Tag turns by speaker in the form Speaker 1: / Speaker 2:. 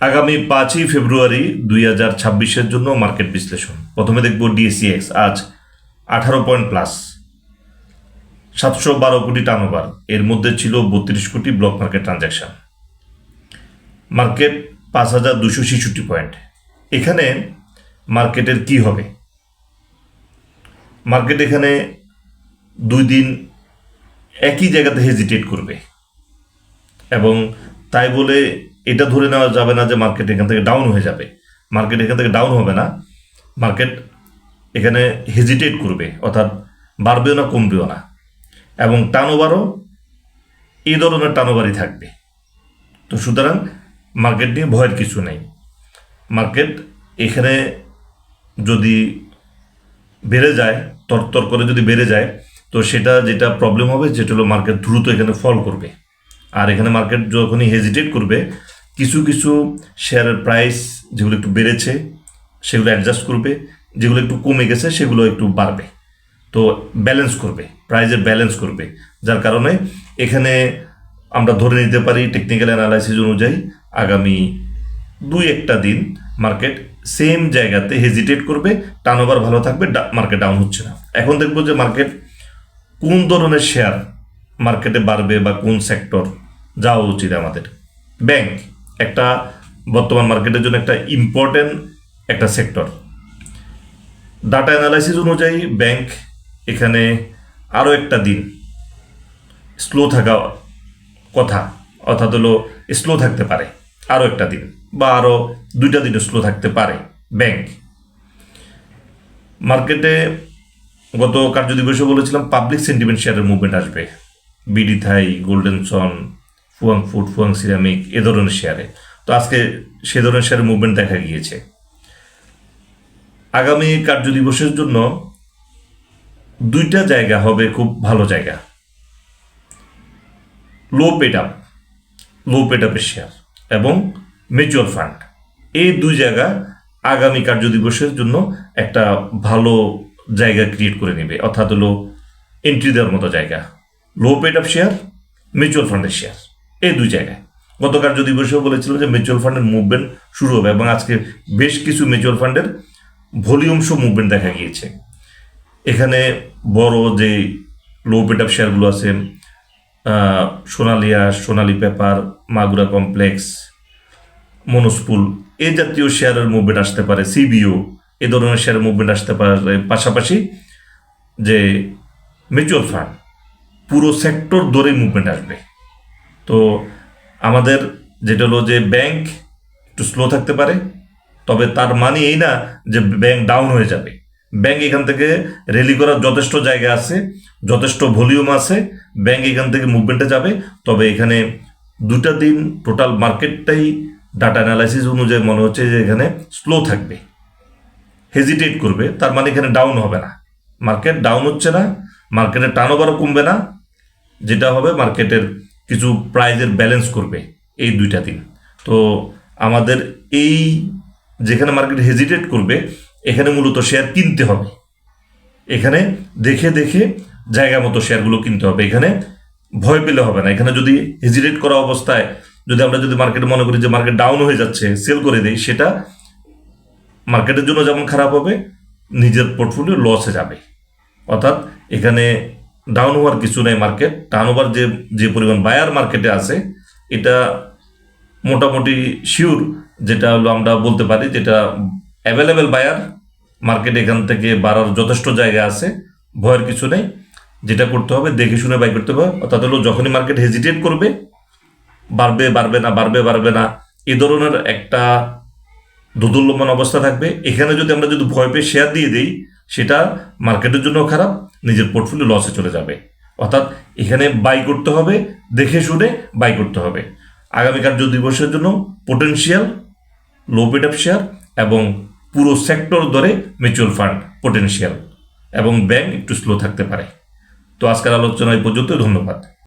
Speaker 1: আগামী পাঁচই ফেব্রুয়ারি দুই হাজার ছাব্বিশের জন্য মার্কেট বিশ্লেষণ। প্রথমে দেখব ডিএসিএক্স আজ আঠারো পয়েন্ট প্লাস। সাতশো বারো কোটি টার্নওভার এর মধ্যে ছিল বত্রিশ কোটি ব্লক মার্কেট ট্রানজ্যাকশন মার্কেট পাঁচ হাজার দুশো ছেষট্টি পয়েন্ট। এখানে মার্কেটের কি হবে? মার্কেট এখানে দুই দিন একই জায়গাতে হেজিটেট করবে। এবং তাই বলে এটা ধরে নেওয়া যাবে না যে মার্কেট এখান থেকে ডাউন হয়ে যাবে। মার্কেট এখান থেকে ডাউন হবে না। মার্কেট এখানে হেজিটেট করবে, অর্থাৎ বাড়বেও না, কমবেও না। এবং টার্নওভারও এই ধরনের টার্নওভারই থাকবে। তো সুতরাং মার্কেট নিয়ে ভয়ের কিছু নেই। মার্কেট এখানে যদি বেড়ে যায়, তরতর করে যদি বেড়ে যায়, তো সেটা যেটা প্রবলেম হবে যেটা হলো মার্কেট দ্রুত এখানে ফল করবে। আর এখানে মার্কেট যখনই হেজিটেট করবে কিছু কিছু শেয়ারের প্রাইস যেগুলো একটু বেড়েছে, সেগুলো অ্যাডজাস্ট করবে, যেগুলো একটু কমে গেছে, সেগুলো একটু বাড়বে। তো ব্যালেন্স করবে প্রাইজের ব্যালেন্স করবে। যার কারণে এখানে আমরা ধরে নিতে পারি টেকনিক্যাল অ্যানালাইসিস অনুযায়ী আগামী দুই একটা দিন মার্কেট সেম জায়গাতে হেজিটেট করবে টার্নওভার ভালো থাকবে মার্কেট ডাউন হচ্ছে না। এখন দেখব যে মার্কেট কোন ধরনের শেয়ার মার্কেটে বাড়বে বা কোন সেক্টর যাওয়া উচিত আমাদের। ব্যাংক একটা বর্তমান মার্কেটের জন্য একটা ইম্পর্টেন্ট একটা সেক্টর ডাটা অ্যানালাইসিস অনুযায়ী ব্যাংক এখানে আরও একটা দিন স্লো থাকা কথা, অর্থাৎ হলো স্লো থাকতে পারে আরও একটা দিন বা আরও দুইটা দিন স্লো থাকতে পারে ব্যাংক মার্কেটে গত কার্যদিবসে বলেছিলাম পাবলিক সেন্টিমেন্ট শেয়ারের মুভমেন্ট আসবে। BD Thai golden son Fuwang food Fuwang ceramic, এ ধরনের শেয়ারে। তো আজকে সে ধরনের শেয়ারের মুভমেন্ট দেখা গিয়েছে। আগামী কার্যদিবসের জন্য দুইটা জায়গা হবে খুব ভালো জায়গা। Low paid up low paid আপের শেয়ার এবং মিউচুয়াল ফান্ড এই দুই জায়গা আগামী কার্যদিবসের জন্য একটা ভালো জায়গা ক্রিয়েট করে নেবে, অর্থাৎ হলো এন্ট্রি দেওয়ার মতো জায়গা। Low paid up share mutual ফান্ডের শেয়ার এই দুই জায়গায়। গত কার্যদিবসেও বলেছিল যে মিউচুয়াল ফান্ডের মুভমেন্ট শুরু হবে এবং আজকে বেশ কিছু মিউচুয়াল ফান্ডের ভলিউম শো মুভমেন্ট দেখা গিয়েছে। এখানে বড় যে লো পেট আপ শেয়ারগুলো আছে সোনালিয়া, Sonali paper, Magura complex Monospool এই জাতীয় শেয়ারের মুভমেন্ট আসতে পারে সিবিও এ ধরনের শেয়ারের মুভমেন্ট আসতে পারে পাশাপাশি যে মিউচুয়াল ফান্ড পুরো সেক্টর ধরে মুভমেন্ট আসবে। তো আমাদের যেটা হলো যে ব্যাংক একটু স্লো থাকতে পারে, তবে তার মানে এই না যে ব্যাংক ডাউন হয়ে যাবে। ব্যাংক এখান থেকে রেলি করার যথেষ্ট জায়গা আছে, যথেষ্ট ভলিউম আছে ব্যাংক এখান থেকে মুভমেন্টে যাবে, তবে এখানে দুটা দিন টোটাল মার্কেটটাই ডাটা অ্যানালাইসিস অনুযায়ী মনে হচ্ছে যে এখানে স্লো থাকবে। হেজিটেট করবে, তার মানে এখানে ডাউন হবে না। মার্কেট ডাউন হচ্ছে না মার্কেটের টার্নওভারও কমবে না, যেটা হবে মার্কেটের কিছু প্রাইজের ব্যালেন্স করবে এই দুইটা দিন। তো আমাদের এই যেখানে মার্কেট হেজিটেট করবে, এখানে মূলত শেয়ার কিনতে হবে। এখানে দেখে দেখে জায়গা মতো শেয়ারগুলো কিনতে হবে। এখানে ভয় পেলে হবে না। এখানে যদি হেজিটেট করা অবস্থায় যদি আমরা যদি মার্কেটে মনে করি যে মার্কেট ডাউন হয়ে যাচ্ছে সেল করে দেই, সেটা মার্কেটের জন্য যেমন খারাপ হবে, নিজের পোর্টফোলিও লসে যাবে। অর্থাৎ এখানে ডাউন হওয়ার কিছু নেই মার্কেট টার্নওভার যে যে পরিমাণ বায়ার মার্কেটে আছে, এটা মোটামুটি শিওর যেটা হলো আমরা বলতে পারি যেটা অ্যাভেলেবেল বায়ার মার্কেট এখান থেকে বাড়ার যথেষ্ট জায়গা আছে, ভয়ের কিছু নেই। যেটা করতে হবে, দেখে শুনে বাই করতে হবে। অর্থাৎ হলো যখনই মার্কেট হেজিটেট করবে, বাড়বে বাড়বে না, বাড়বে বাড়বে না, এ ধরনের একটা দোদুল্যমান অবস্থা থাকবে। এখানে যদি আমরা যদি ভয় পেয়ে শেয়ার দিয়ে দিই সেটা মার্কেটের জন্য খারাপ, নিজের পোর্টফোলিও লসে চলে যাবে। অর্থাৎ এখানে বাই করতে হবে, দেখে শুনে বাই করতে হবে। আগামী কার্য দিবসের জন্য potential low paid off share এবং পুরো সেক্টর ধরে মিউচুয়াল ফান্ড পোটেন্সিয়াল এবং ব্যাংক একটু স্লো থাকতে পারে। তো আজকের আলোচনা এই পর্যন্ত ধন্যবাদ।